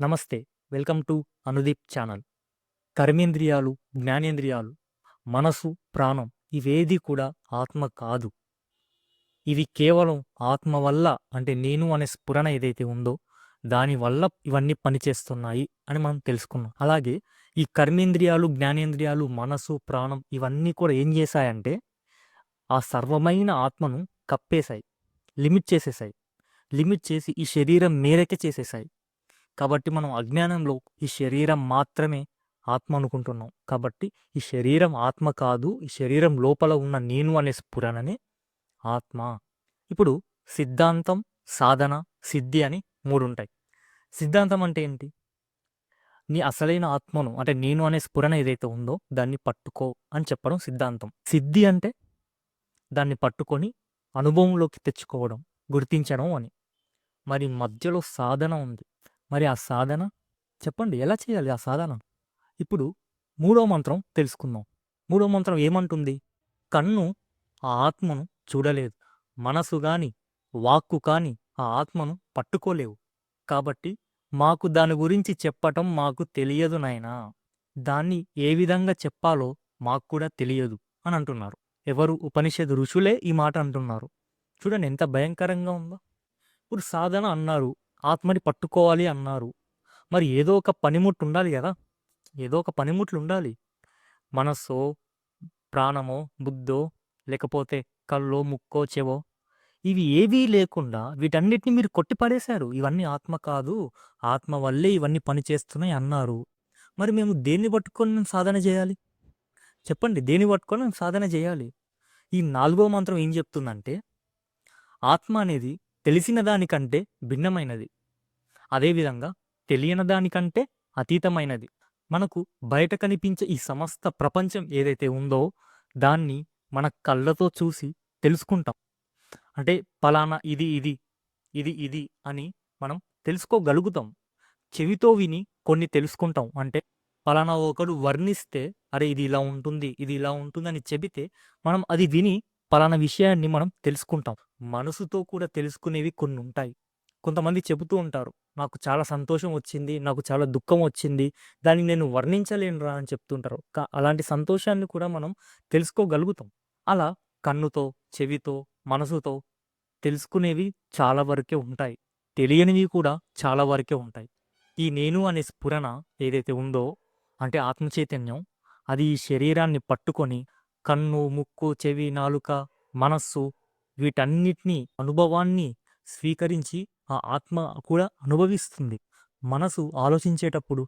నమస్తే welcome to Anudeep channel. కర్మేంద్రియాలు జ్ఞానేంద్రియాలు మనసు ప్రాణం ఇవేది కూడా ఆత్మ కాదు. ఇవి కేవలం ఆత్మ వల్ల అంటే నేను అనే స్ఫురణ ఏదైతే ఉందో దానివల్ల ఇవన్నీ పనిచేస్తున్నాయి అని మనం తెలుసుకున్నాం. అలాగే ఈ కర్మేంద్రియాలు జ్ఞానేంద్రియాలు మనసు ప్రాణం ఇవన్నీ కూడా ఏం చేశాయంటే ఆ సర్వమైన ఆత్మను కప్పేశాయి లిమిట్ చేసేసాయి లిమిట్ చేసి ఈ శరీరం మేరకే చేసేసాయి కాబట్టి మనం అజ్ఞానంలో ఈ శరీరం మాత్రమే ఆత్మ అనుకుంటున్నాం కాబట్టి ఈ శరీరం ఆత్మ కాదు ఈ శరీరం లోపల ఉన్న నేను అనే స్ఫురణనే ఆత్మ. ఇప్పుడు సిద్ధాంతం సాధన సిద్ధి అని మూడు ఉంటాయి సిద్ధాంతం అంటే ఏంటి? నీ అసలైన ఆత్మను అంటే నేను అనే స్ఫురణ ఏదైతే ఉందో దాన్ని పట్టుకో అని చెప్పడం సిద్ధాంతం. సిద్ధి అంటే దాన్ని పట్టుకొని అనుభవంలోకి తెచ్చుకోవడం గుర్తించడం అని. మరి మధ్యలో సాధన ఉంది. మరి ఆ సాధన? చెప్పండి ఎలా చేయాలి ఆ సాధన? ఇప్పుడు మూడో మంత్రం తెలుసుకుందాం. మూడో మంత్రం ఏమంటుంది? కన్ను ఆ ఆత్మను చూడలేదు. మనసు గాని వాక్కు కాని ఆ ఆత్మను పట్టుకోలేవు. కాబట్టి మాకు దాని గురించి చెప్పటం మాకు తెలియదు నాయనా. దాన్ని ఏ విధంగా చెప్పాలో మాకు కూడా తెలియదు అని అంటున్నారు. ఎవరు ఉపనిషద్ ఋషులే ఈ మాట అంటున్నారు. చూడండి ఎంత భయంకరంగా ఉందో. ఇప్పుడు సాధన అన్నారు. ఆత్మని పట్టుకోవాలి అన్నారు. మరి ఏదో ఒక పనిముట్లు ఉండాలి కదా. ఏదో ఒక పనిముట్లు ఉండాలి. మనస్సో ప్రాణమో బుద్ధో లేకపోతే కళ్ళో ముక్కో చెవో ఇవి ఏవీ లేకుండా వీటన్నిటిని మీరు కొట్టిపడేశారు. ఇవన్నీ ఆత్మ కాదు. ఆత్మ వల్లే ఇవన్నీ పనిచేస్తున్నాయి అన్నారు. మరి మేము దేన్ని పట్టుకొని మేము సాధన చేయాలి? చెప్పండి దేన్ని పట్టుకొని మేము సాధన చేయాలి? ఈ నాలుగో మంత్రం ఏం చెప్తుందంటే ఆత్మ అనేది తెలిసిన దానికంటే భిన్నమైనది. అదేవిధంగా తెలియని దానికంటే అతీతమైనది. మనకు బయట కనిపించే ఈ సమస్త ప్రపంచం ఏదైతే ఉందో దాన్ని మన కళ్ళతో చూసి తెలుసుకుంటాం. అంటే పలానా ఇది ఇది ఇది ఇది అని మనం తెలుసుకోగలుగుతాం. చెవితో విని కొన్ని తెలుసుకుంటాం. అంటే పలానా ఒకడు వర్ణిస్తే అరే ఇది ఇలా ఉంటుంది ఇది ఇలా ఉంటుందని చెబితే మనం అది విని పలానా విషయాన్ని మనం తెలుసుకుంటాం. మనసుతో కూడా తెలుసుకునేవి కొన్ని ఉంటాయి కొంతమంది చెబుతూ ఉంటారు నాకు చాలా సంతోషం వచ్చింది నాకు చాలా దుఃఖం వచ్చింది దాన్ని నేను వర్ణించలేనురా అని చెప్తుంటారు. అలాంటి సంతోషాన్ని కూడా మనం తెలుసుకోగలుగుతాం. అలా కన్నుతో చెవితో మనసుతో తెలుసుకునేవి చాలా వరకే ఉంటాయి. తెలియనివి కూడా చాలా వరకే ఉంటాయి. ఈ నేను అనే స్ఫురణ ఏదైతే ఉందో అంటే ఆత్మచైతన్యం అది ఈ శరీరాన్ని పట్టుకొని కన్ను ముక్కు చెవి నాలుక మనస్సు వీటన్నిటినీ అనుభవాన్ని స్వీకరించి ఆ ఆత్మ కూడా అనుభవిస్తుంది. మనసు ఆలోచించేటప్పుడు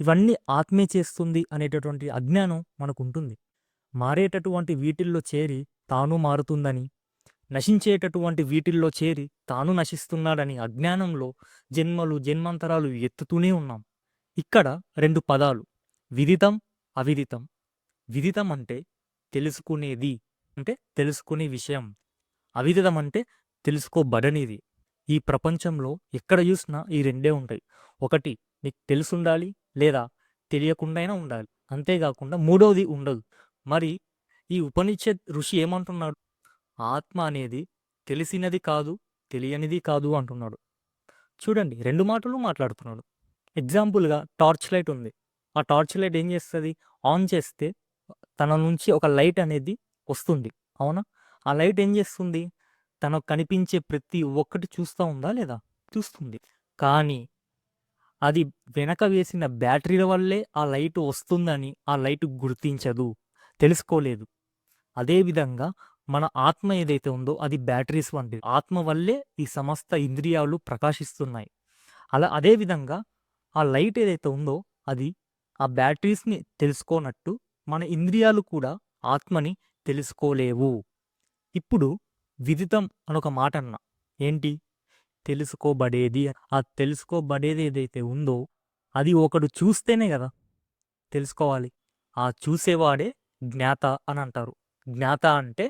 ఇవన్నీ ఆత్మే చేస్తుంది అనేటటువంటి అజ్ఞానం మనకు ఉంటుంది మారేటటువంటి వీటిల్లో చేరి తాను మారుతుందని నశించేటటువంటి వీటిల్లో చేరి తాను నశిస్తున్నాడని అజ్ఞానంలో జన్మలు జన్మాంతరాలు ఎత్తుతూనే ఉన్నాం. ఇక్కడ రెండు పదాలు విదితం అవిదితం. విదితం అంటే తెలుసుకునేది అంటే తెలుసుకునే విషయం. అవిదితం అంటే తెలుసుకోబడనిది. ఈ ప్రపంచంలో ఎక్కడ చూసినా ఈ రెండే ఉంటాయి. ఒకటి నీకు తెలుసుండాలి లేదా తెలియకుండానే ఉండాలి. అంతేకాకుండా మూడవది ఉండదు. మరి ఈ ఉపనిషత్ ఋషి ఏమంటున్నాడు? ఆత్మ అనేది తెలిసినది కాదు తెలియనిది కాదు అంటున్నాడు. చూడండి రెండు మాటలు మాట్లాడుతున్నాడు. ఎగ్జాంపుల్గా టార్చ్ లైట్ ఉంది. ఆ టార్చ్ లైట్ ఏం చేస్తుంది? ఆన్ చేస్తే తన నుంచి ఒక లైట్ అనేది వస్తుంది. అవునా? ఆ లైట్ ఏం చేస్తుంది? తనకు కనిపించే ప్రతి ఒక్కటి చూస్తూ ఉందా లేదా? చూస్తుంది. కానీ అది వెనక వేసిన బ్యాటరీల వల్లే ఆ లైట్ వస్తుందని ఆ లైట్ గుర్తించదు తెలుసుకోలేదు. అదేవిధంగా మన ఆత్మ ఏదైతే ఉందో అది బ్యాటరీస్ వంటిది ఆత్మ వల్లే ఈ సమస్త ఇంద్రియాలు ప్రకాశిస్తున్నాయి. అలా అదేవిధంగా ఆ లైట్ ఏదైతే ఉందో అది ఆ బ్యాటరీస్ని తెలుసుకోనట్టు మన ఇంద్రియాలు కూడా ఆత్మని తెలుసుకోలేవు. ఇప్పుడు విదితం అనొక మాట అన్న ఏంటి? తెలుసుకోబడేది ఆ తెలుసుకోబడేది ఏదైతే ఉందో అది ఒకడు చూస్తేనే కదా తెలుసుకోవాలి. ఆ చూసేవాడే జ్ఞాత అని అంటారు జ్ఞాత అంటే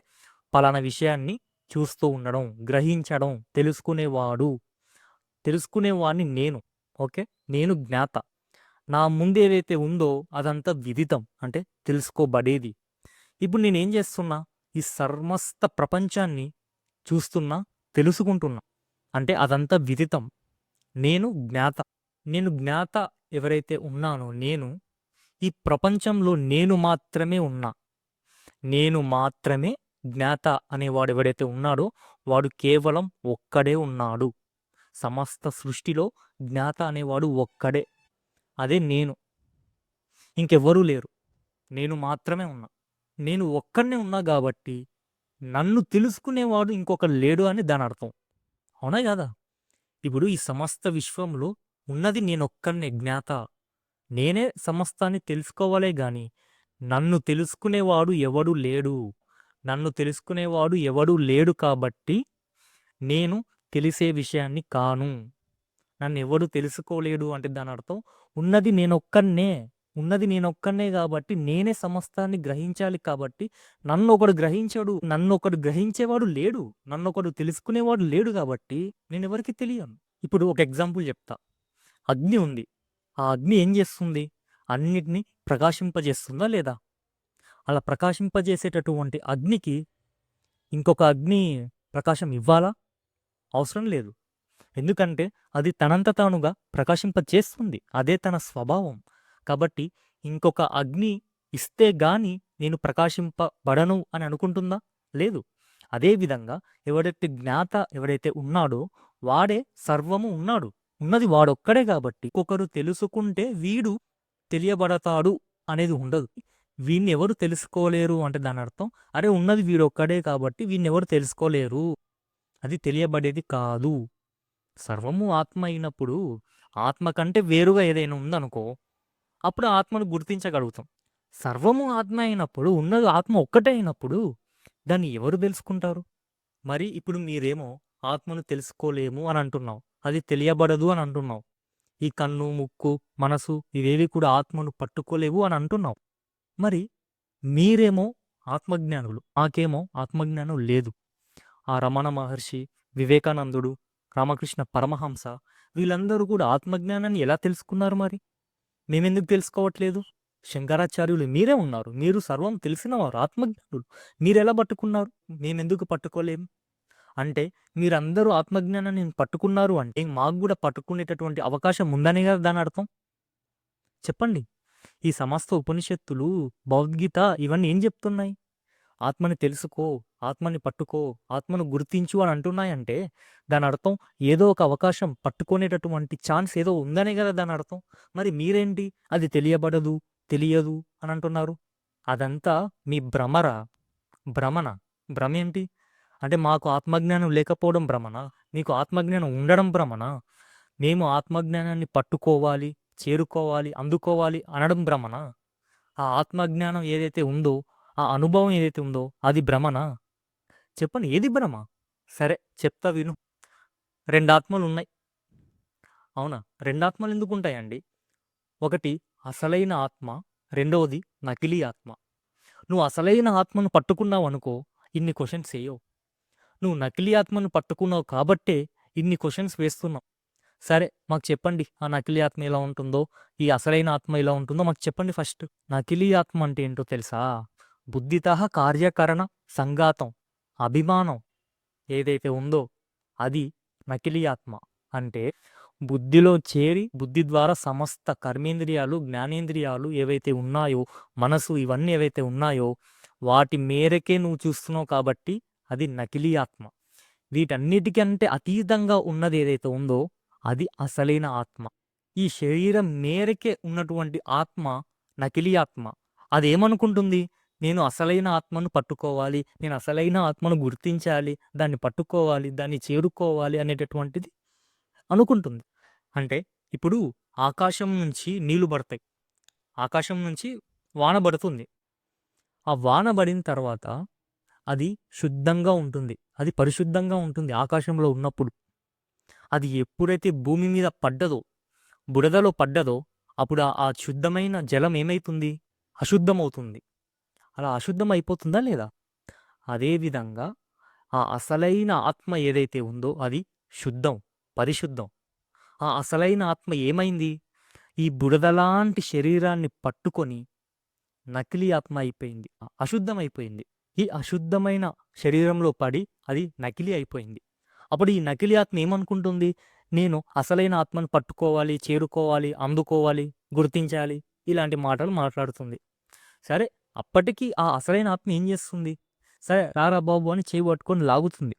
పలానా విషయాన్ని చూస్తూ ఉండడం గ్రహించడం తెలుసుకునేవాడు. తెలుసుకునేవాడిని నేను ఓకే? నేను జ్ఞాత. నా ముందు ఏదైతే ఉందో అదంతా విదితం అంటే తెలుసుకోబడేది. ఇప్పుడు నేనేం చేస్తున్నా? ఈ సర్మస్త ప్రపంచాన్ని చూస్తున్నా తెలుసుకుంటున్నా. అంటే అదంతా విదితం. నేను జ్ఞాత. నేను జ్ఞాత ఎవరైతే ఉన్నానో నేను ఈ ప్రపంచంలో నేను మాత్రమే ఉన్నా. నేను మాత్రమే జ్ఞాత అనేవాడు ఎవడైతే ఉన్నాడో వాడు కేవలం ఒక్కడే ఉన్నాడు. సమస్త సృష్టిలో జ్ఞాత అనేవాడు ఒక్కడే. అదే నేను. ఇంకెవ్వరూ లేరు. నేను మాత్రమే ఉన్నా. నేను ఒక్కడనే ఉన్నా కాబట్టి నన్ను తెలుసుకునేవాడు ఇంకొకరు లేడు అని దాని అర్థం. అవునా కదా? ఇప్పుడు ఈ సమస్త విశ్వంలో ఉన్నది నేనొక్కడినే జ్ఞాత. నేనే సమస్తాన్ని తెలుసుకోవాలే గాని నన్ను తెలుసుకునేవాడు ఎవడు లేడు. నన్ను తెలుసుకునేవాడు ఎవడు లేడు కాబట్టి నేను తెలిసే విషయాన్ని కాను. నన్ను ఎవడు తెలుసుకోలేడు అంటే దాని అర్థం ఉన్నది నేనొక్కనే ఉన్నది నేనొక్కనే కాబట్టి నేనే సమస్తాన్ని గ్రహించాలి కాబట్టి నన్ను ఒకడు గ్రహించాడు నన్ను ఒకడు గ్రహించేవాడు లేడు నన్ను ఒకడు తెలుసుకునేవాడు లేడు కాబట్టి నేను ఎవరికి తెలియను. ఇప్పుడు ఒక ఎగ్జాంపుల్ చెప్తా. అగ్ని ఉంది. ఆ అగ్ని ఏం చేస్తుంది? అన్నిటినీ ప్రకాశింపజేస్తుందా లేదా? అలా ప్రకాశింపజేసేటటువంటి అగ్నికి ఇంకొక అగ్ని ప్రకాశం ఇవ్వాలా? అవసరం లేదు. ఎందుకంటే అది తనంత తానుగా ప్రకాశింపజేస్తుంది. అదే తన స్వభావం. కాబట్టి ఇంకొక అగ్ని ఇస్తే గాని నేను ప్రకాశింపబడను అని అనుకుంటుందా? లేదు. అదేవిధంగా ఎవడైతే జ్ఞాత ఎవడైతే ఉన్నాడో వాడే సర్వము ఉన్నాడు. ఉన్నది వాడొక్కడే కాబట్టి ఒకరు తెలుసుకుంటే వీడు తెలియబడతాడు అనేది ఉండదు. వీడిని ఎవరు తెలుసుకోలేరు అంటే దాని అర్థం. అరే ఉన్నది వీడొక్కడే కాబట్టి వీడిని ఎవరు తెలుసుకోలేరు? అది తెలియబడేది కాదు. సర్వము ఆత్మ అయినప్పుడు ఆత్మ కంటే వేరుగా ఏదైనా ఉందనుకో అప్పుడు ఆత్మను గుర్తించగలుగుతాం. సర్వము ఆత్మ అయినప్పుడు ఉన్నది ఆత్మ ఒక్కటే అయినప్పుడు దాన్ని ఎవరు తెలుసుకుంటారు? మరి ఇప్పుడు మీరేమో ఆత్మను తెలుసుకోలేము అని అంటున్నావు. అది తెలియబడదు అని అంటున్నావు. ఈ కన్ను ముక్కు మనసు ఇవేవి కూడా ఆత్మను పట్టుకోలేవు అని అంటున్నావు. మరి మీరేమో ఆత్మజ్ఞానులు. మాకేమో ఆత్మజ్ఞానం లేదు. ఆ రమణ మహర్షి వివేకానందుడు రామకృష్ణ పరమహంస వీళ్ళందరూ కూడా ఆత్మజ్ఞానాన్ని ఎలా తెలుసుకున్నారు మరి? మేమెందుకు తెలుసుకోవట్లేదు? శంకరాచార్యులు మీరే ఉన్నారు. మీరు సర్వం తెలిసిన వారు ఆత్మజ్ఞానులు. మీరెలా పట్టుకున్నారు? మేమెందుకు పట్టుకోలేం? అంటే మీరందరూ ఆత్మజ్ఞానాన్ని పట్టుకున్నారు అంటే మాకు కూడా పట్టుకునేటటువంటి అవకాశం ఉందనే కదా దాని అర్థం? చెప్పండి. ఈ సమస్త ఉపనిషత్తులు భగవద్గీత ఇవన్నీ ఏం చెప్తున్నాయి? ఆత్మని తెలుసుకో ఆత్మని పట్టుకో ఆత్మను గుర్తించు అని అంటున్నాయంటే దాని అర్థం ఏదో ఒక అవకాశం పట్టుకునేటటువంటి ఛాన్స్ ఏదో ఉందనే కదా దాని అర్థం. మరి మీరేంటి? అది తెలియబడదు తెలియదు అని అంటున్నారు. అదంతా మీ భ్రమర భ్రమణ భ్రమ ఏంటి? అంటే మాకు ఆత్మజ్ఞానం లేకపోవడం భ్రమణ మీకు ఆత్మజ్ఞానం ఉండడం భ్రమణ మేము ఆత్మజ్ఞానాన్ని పట్టుకోవాలి చేరుకోవాలి అందుకోవాలి అనడం భ్రమణ ఆ ఆత్మజ్ఞానం ఏదైతే ఉందో ఆ అనుభవం ఏదైతే ఉందో అది భ్రమనా? చెప్పండి ఏది భ్రమ? సరే చెప్తా విను. రెండు ఆత్మలు ఉన్నాయి అవునా? రెండు ఆత్మలు ఎందుకు ఉంటాయండి ఒకటి అసలైన ఆత్మ. రెండవది నకిలీ ఆత్మ. నువ్వు అసలైన ఆత్మను పట్టుకున్నావు అనుకో ఇన్ని క్వశ్చన్స్ వేయవు. నువ్వు నకిలీ ఆత్మను పట్టుకున్నావు కాబట్టే ఇన్ని క్వశ్చన్స్ వేస్తున్నావు. సరే మాకు చెప్పండి ఆ నకిలీ ఆత్మ ఎలా ఉంటుందో? ఈ అసలైన ఆత్మ ఎలా ఉంటుందో మాకు చెప్పండి ఫస్ట్. నకిలీ ఆత్మ అంటే ఏంటో తెలుసా? బుద్ధిత కార్యకరణ సంఘాతం అభిమానం ఏదైతే ఉందో అది నకిలీ ఆత్మ. అంటే బుద్ధిలో చేరి బుద్ధి ద్వారా సమస్త కర్మేంద్రియాలు జ్ఞానేంద్రియాలు ఏవైతే ఉన్నాయో మనసు ఇవన్నీ ఏవైతే ఉన్నాయో వాటి మేరకే నువ్వు చూస్తున్నావు కాబట్టి అది నకిలీ ఆత్మ. వీటన్నిటికంటే అతీతంగా ఉన్నది ఏదైతే ఉందో అది అసలైన ఆత్మ. ఈ శరీరం మేరకే ఉన్నటువంటి ఆత్మ నకిలీ ఆత్మ. అదేమనుకుంటుంది? నేను అసలైన ఆత్మను పట్టుకోవాలి నేను అసలైన ఆత్మను గుర్తించాలి దాన్ని పట్టుకోవాలి దాన్ని చేరుకోవాలి అనేటటువంటిది అనుకుంటుంది. అంటే ఇప్పుడు ఆకాశం నుంచి నీళ్ళు పడతాయి. ఆకాశం నుంచి వాన పడుతుంది. ఆ వాన పడిన తర్వాత అది శుద్ధంగా ఉంటుంది. అది పరిశుద్ధంగా ఉంటుంది ఆకాశంలో ఉన్నప్పుడు. అది ఎప్పుడైతే భూమి మీద పడ్డదో బురదలో పడ్డదో అప్పుడు ఆ- శుద్ధమైన జలం ఏమైతుంది? అశుద్ధమవుతుంది. అలా అశుద్ధం అయిపోతుందా లేదా? అదేవిధంగా ఆ అసలైన ఆత్మ ఏదైతే ఉందో అది శుద్ధం పరిశుద్ధం. ఆ అసలైన ఆత్మ ఏమైంది? ఈ బుడదలాంటి శరీరాన్ని పట్టుకొని నకిలీ ఆత్మ అయిపోయింది అశుద్ధం అయిపోయింది. ఈ అశుద్ధమైన శరీరంలో పడి అది నకిలీ అయిపోయింది. అప్పుడు ఈ నకిలీ ఆత్మ ఏమనుకుంటుంది? నేను అసలైన ఆత్మను పట్టుకోవాలి చేరుకోవాలి అందుకోవాలి గుర్తించాలి ఇలాంటి మాటలు మాట్లాడుతుంది. సరే అప్పటికి ఆ అసలైన ఆత్మ ఏం చేస్తుంది? సరే రారా బాబు అని చేయి పట్టుకొని లాగుతుంది.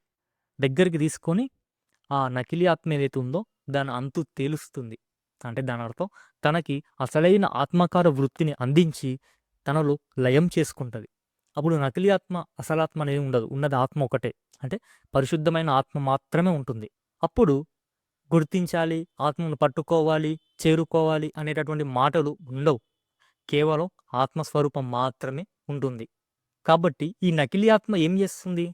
దగ్గరికి తీసుకొని ఆ నకిలీ ఆత్మ ఏదైతే ఉందో దాని అంతు తేలుస్తుంది. అంటే దాని అర్థం తనకి అసలైన ఆత్మకార వృత్తిని అందించి తనలో లయం చేసుకుంటుంది. అప్పుడు నకిలీ ఆత్మ అసలాత్మ అనేది ఉండదు. ఉన్నది ఆత్మ ఒకటే. అంటే పరిశుద్ధమైన ఆత్మ మాత్రమే ఉంటుంది. అప్పుడు గుర్తించాలి ఆత్మను పట్టుకోవాలి చేరుకోవాలి అనేటటువంటి మాటలు ఉండవు. కేవలం ఆత్మస్వరూపం మాత్రమే ఉంటుంది. కాబట్టి ఈ నకిలీ ఆత్మ ఏం చేస్తుంది?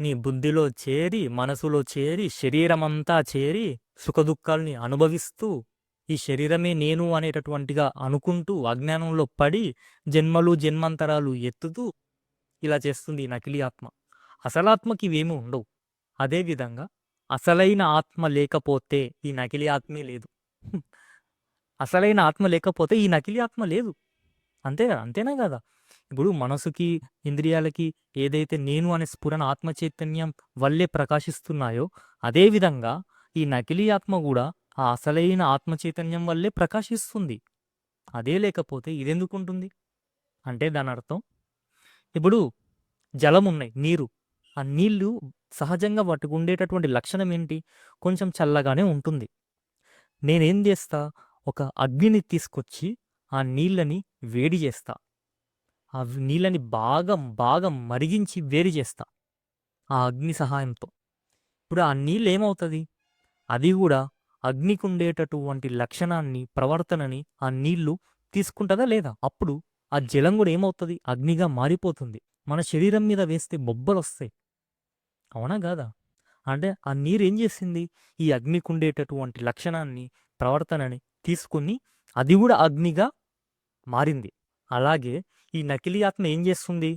నీ బుద్ధిలో చేరి మనసులో చేరి శరీరమంతా చేరి సుఖదుఖాల్ని అనుభవిస్తూ ఈ శరీరమే నేను అనేటటువంటిగా అనుకుంటూ అజ్ఞానంలో పడి జన్మలు జన్మాంతరాలు ఎత్తుతూ ఇలా చేస్తుంది ఈ నకిలీ ఆత్మ. అసలాత్మకి ఇవేమీ ఉండవు. అదేవిధంగా అసలైన ఆత్మ లేకపోతే ఈ నకిలీ ఆత్మే లేదు. అసలైన ఆత్మ లేకపోతే ఈ నకిలీ ఆత్మ లేదు. అంతే కదా! అంతేనా కదా! ఇప్పుడు మనసుకి ఇంద్రియాలకి ఏదైతే నేను అనే స్ఫురణ ఆత్మ చైతన్యం వల్లే ప్రకాశిస్తున్నాయో అదేవిధంగా ఈ నకిలీ ఆత్మ కూడా ఆ అసలైన ఆత్మ చైతన్యం వల్లే ప్రకాశిస్తుంది. అదే లేకపోతే ఇదెందుకు ఉంటుంది? అంటే దాని అర్థం ఇప్పుడు జలం ఉన్నాయి నీరు. ఆ నీళ్ళు సహజంగా వాటికి ఉండేటటువంటి లక్షణం ఏంటి? కొంచెం చల్లగానే ఉంటుంది. నేనేం చేస్తా? ఒక అగ్నిని తీసుకొచ్చి ఆ నీళ్ళని వేడి చేస్తా. ఆ నీళ్ళని బాగా బాగా మరిగించి వేడి చేస్తా ఆ అగ్ని సహాయంతో. ఇప్పుడు ఆ నీళ్ళు ఏమవుతుంది? అది కూడా అగ్నికి ఉండేటటువంటి లక్షణాన్ని ప్రవర్తనని ఆ నీళ్ళు తీసుకుంటుందా లేదా? అప్పుడు ఆ జలం కూడా ఏమవుతుంది? అగ్నిగా మారిపోతుంది. మన శరీరం మీద వేస్తే బొబ్బలు వస్తాయి అవునా కాదా? అంటే ఆ నీరు ఏం చేసింది? ఈ అగ్నికి ఉండేటటువంటి లక్షణాన్ని ప్రవర్తనని తీసుకుని అది కూడా అగ్నిగా మారింది. అలాగే ఈ నకిలీ ఆత్మ ఏం చేస్తుంది?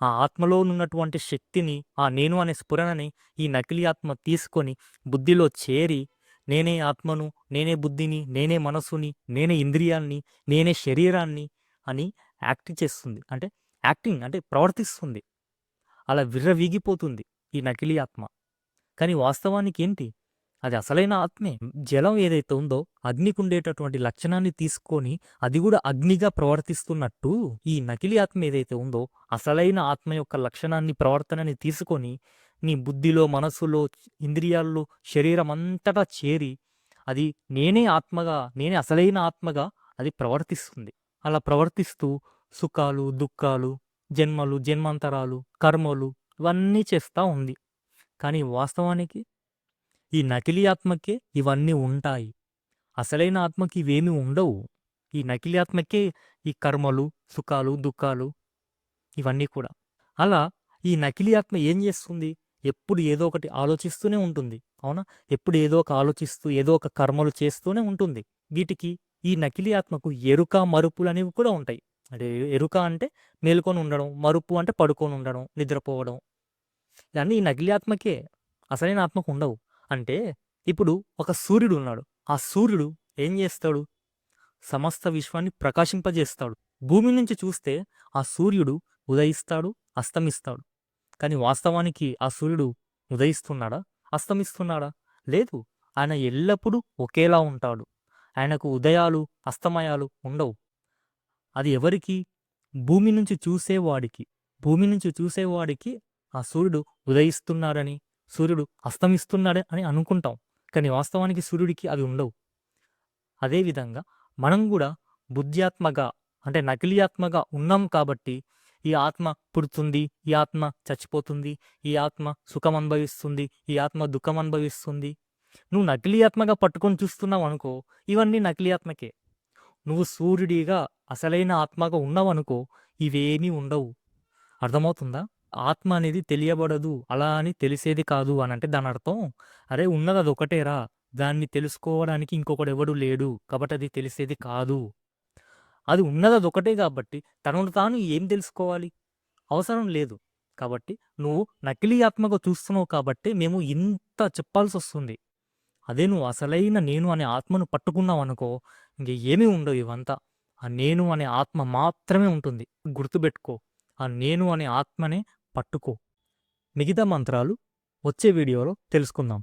ఆ ఆత్మలో ఉన్నటువంటి శక్తిని ఆ నేను అనే స్ఫురణని ఈ నకిలీ ఆత్మ తీసుకొని బుద్ధిలో చేరి నేనే ఆత్మను నేనే బుద్ధిని నేనే మనసుని నేనే ఇంద్రియాన్ని నేనే శరీరాన్ని అని యాక్ట్ చేస్తుంది. అంటే యాక్టింగ్ అంటే ప్రవర్తిస్తుంది. అలా విర్రవీగిపోతుంది ఈ నకిలీ ఆత్మ. కానీ వాస్తవానికి ఏంటి? అది అసలైన ఆత్మే. జలం ఏదైతే ఉందో అగ్నికి ఉండేటటువంటి లక్షణాన్ని తీసుకొని అది కూడా అగ్నిగా ప్రవర్తిస్తున్నట్టు ఈ నకిలీ ఆత్మ ఏదైతే ఉందో అసలైన ఆత్మ యొక్క లక్షణాన్ని ప్రవర్తనని తీసుకొని నీ బుద్ధిలో మనసులో ఇంద్రియాల్లో శరీరం అంతటా చేరి అది నేనే ఆత్మగా నేనే అసలైన ఆత్మగా అది ప్రవర్తిస్తుంది. అలా ప్రవర్తిస్తూ సుఖాలు దుఃఖాలు జన్మలు జన్మాంతరాలు కర్మలు ఇవన్నీ చేస్తూ ఉంది. కానీ వాస్తవానికి ఈ నకిలీ ఆత్మకే ఇవన్నీ ఉంటాయి. అసలైన ఆత్మకి ఇవేమీ ఉండవు. ఈ నకిలీ ఆత్మకే ఈ కర్మలు సుఖాలు దుఃఖాలు ఇవన్నీ కూడా. అలా ఈ నకిలీ ఆత్మ ఏం చేస్తుంది? ఎప్పుడు ఏదో ఒకటి ఆలోచిస్తూనే ఉంటుంది. అవునా? ఎప్పుడు ఏదో ఒక ఆలోచిస్తూ ఏదో ఒక కర్మలు చేస్తూనే ఉంటుంది. వీటికి ఈ నకిలీ ఆత్మకు ఎరుక మరుపులు అనేవి కూడా ఉంటాయి. అంటే ఎరుక అంటే మేలుకొని ఉండడం మరుపు అంటే పడుకొని ఉండడం నిద్రపోవడం. ఇవన్నీ ఈ నకిలీ ఆత్మకే. అసలైన ఆత్మకు ఉండవు. అంటే ఇప్పుడు ఒక సూర్యుడు ఉన్నాడు ఆ సూర్యుడు ఏం చేస్తాడు? సమస్త విశ్వాన్ని ప్రకాశింపజేస్తాడు. భూమి నుంచి చూస్తే ఆ సూర్యుడు ఉదయిస్తాడు అస్తమిస్తాడు. కానీ వాస్తవానికి ఆ సూర్యుడు ఉదయిస్తున్నాడా అస్తమిస్తున్నాడా? లేదు. ఆయన ఎల్లప్పుడూ ఒకేలా ఉంటాడు. ఆయనకు ఉదయాలు అస్తమయాలు ఉండవు. అది ఎవరికి? భూమి నుంచి చూసేవాడికి. భూమి నుంచి చూసేవాడికి ఆ సూర్యుడు ఉదయిస్తున్నాడని సూర్యుడు అస్తమిస్తున్నాడే అని అనుకుంటాం. కానీ వాస్తవానికి సూర్యుడికి అవి ఉండవు. అదేవిధంగా మనం కూడా బుద్ధ్యాత్మగా అంటే నకిలీ ఆత్మగా ఉన్నాం కాబట్టి ఈ ఆత్మ పుడుతుంది ఈ ఆత్మ చచ్చిపోతుంది ఈ ఆత్మ సుఖం అనుభవిస్తుంది ఈ ఆత్మ దుఃఖం అనుభవిస్తుంది. నువ్వు నకిలీ ఆత్మగా పట్టుకొని చూస్తున్నావు అనుకో ఇవన్నీ నకిలీ ఆత్మకే నువ్వు సూర్యుడిగా అసలైన ఆత్మగా ఉన్నావనుకో ఇవేమీ ఉండవు. అర్థమవుతుందా? ఆత్మ అనేది తెలియబడదు అలా అని తెలిసేది కాదు అని అంటే దాని అర్థం అరే ఉన్నది అది ఒకటేరా దాన్ని తెలుసుకోవడానికి ఇంకొకడు ఎవడు లేడు కాబట్టి అది తెలిసేది కాదు. అది ఉన్నది అది ఒకటే కాబట్టి తనను తాను ఏం తెలుసుకోవాలి? అవసరం లేదు కాబట్టి నువ్వు నకిలీ ఆత్మగా చూస్తున్నావు కాబట్టి మేము ఇంత చెప్పాల్సి వస్తుంది అదే నువ్వు అసలైన నేను అనే ఆత్మను పట్టుకున్నావు అనుకో ఇంక ఏమీ ఉండవు ఇవంతా. ఆ నేను అనే ఆత్మ మాత్రమే ఉంటుంది గుర్తుపెట్టుకో. ఆ నేను అనే ఆత్మనే పట్టుకో. మిగతా మంత్రాలు వచ్చే వీడియోలో తెలుసుకుందాం.